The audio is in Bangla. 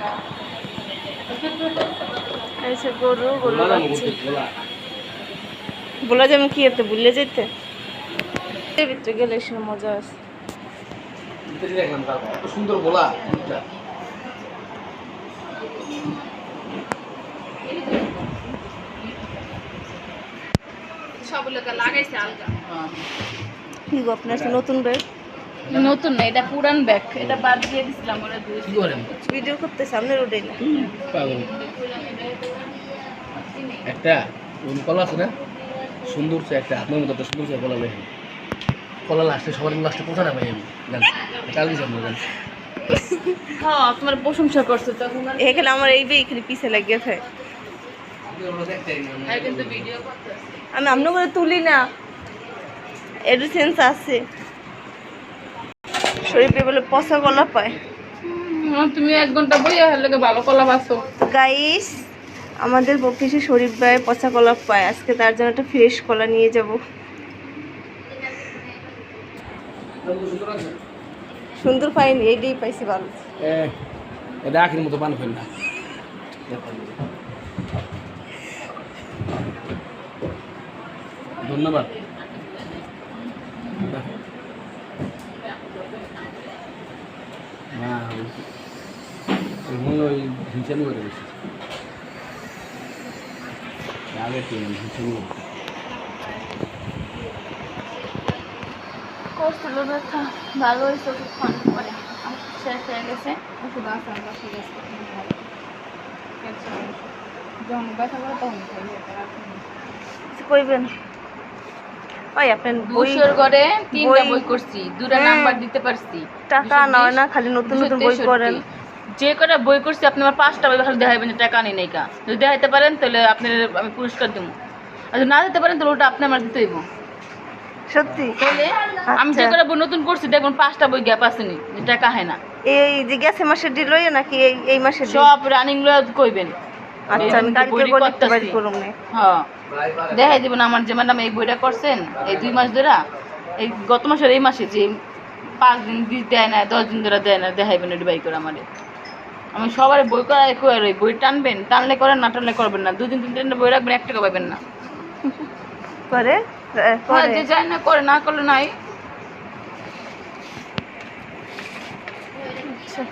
বলা যাবে কি এতে ভুলে যেতে ভিতরে গেলে সে মজা আছে। সুন্দর বলা সব লোক লাগাইছে আলগা। কি নতুন ব্যাগ নতুন না এটা পুরান ব্যাগ। এটা বাদ দিয়ে দিছিলাম ওরা দুই ভিডিও করতে সামনে রোডে না। পাগল। একটা কলা আছে না? সুন্দর সে একটা আপনার মতো সুন্দর সে কলা লেখে কলা লাস্টে সবার লাস্টে কোথাটা পাই আমি জান। কাল দিছি আপনার জান। হ্যাঁ তোমার প্রশংসা করছ তখন এখানে আমার এই এখানে পিছে লাগিয়ে থাকে আমি আমন করে তুলি না। এর সেন্স আছে। শরীফে বলে পচা গলা পায়। তুমি এক ঘণ্টা বইয়া লাগে ভালো কলা বাসো গাইস আমাদের পক্ষে সে শরীফ ভাই পচা কলা পায়। আজকে তার জন্য একটা ফ্রেশ কলা নিয়ে যাব। সুন্দর পাইনি এইটাই পাইছি ভালো। এটা আখির মতো পান ফেল না ধন্যবাদ। না ওই হিংসামি করে গেছি আগে হিংসামি করে করছিল ব্যথা ভালো হয়েছে ওষুধ খাওয়ানোর পরে শেষ হয়ে। গেছে ওষুধ আছে আমরা ওষুধ আছে যখন ব্যথা করে তখন কইবেন। ওই আপনার বই ঘরে তিনটা বই- বই করছি দুটা হ্যাঁ। নাম্বার দিতে পারছি। টাকা নয় না খালি নতুন নতুন বই করেন যে কটা বই করছি আপনি আমার পাঁচটা বই খালি দেখাইবেন যে টাকা নেই নাই যদি দেখাইতে পারেন তাহলে আপনার আমি পুরস্কার দেবো। আর যদি না দিতে পারেন তাহলে ওটা আপনি আমার দিতে হইব। সত্যি? তাহলে আমি যে আচ্ছা। কটা বই নতুন করছি দেখুন পাঁচটা বই গ্যাপ আসেনি যে টাকা হয় না। এই যে গেছে মাসের ডিল নাকি এই এই মাসের সব রানিংগুলো কইবেন। আচ্ছা আমি কালকে পারি করুম হ্যাঁ। দেখাই দেবেন আমার যে ম্যাডাম এই বইটা করছেন এই দুই মাস ধরে এই গত মাসের এই মাসে যে পাঁচ দিন দেয় না দশ দিন ধরে দেয় না দেখাইবেন ওটি বাই করে আমারে। আমি সবার বই করা ওই বই টানবেন টানলে করেন না টানলে করবেন না। দুদিন তিন দিন বই রাখবেন এক টাকা পাবেন না। করে? হ্যাঁ, করে। যে যায় না করে না করলে নাই। আচ্ছা।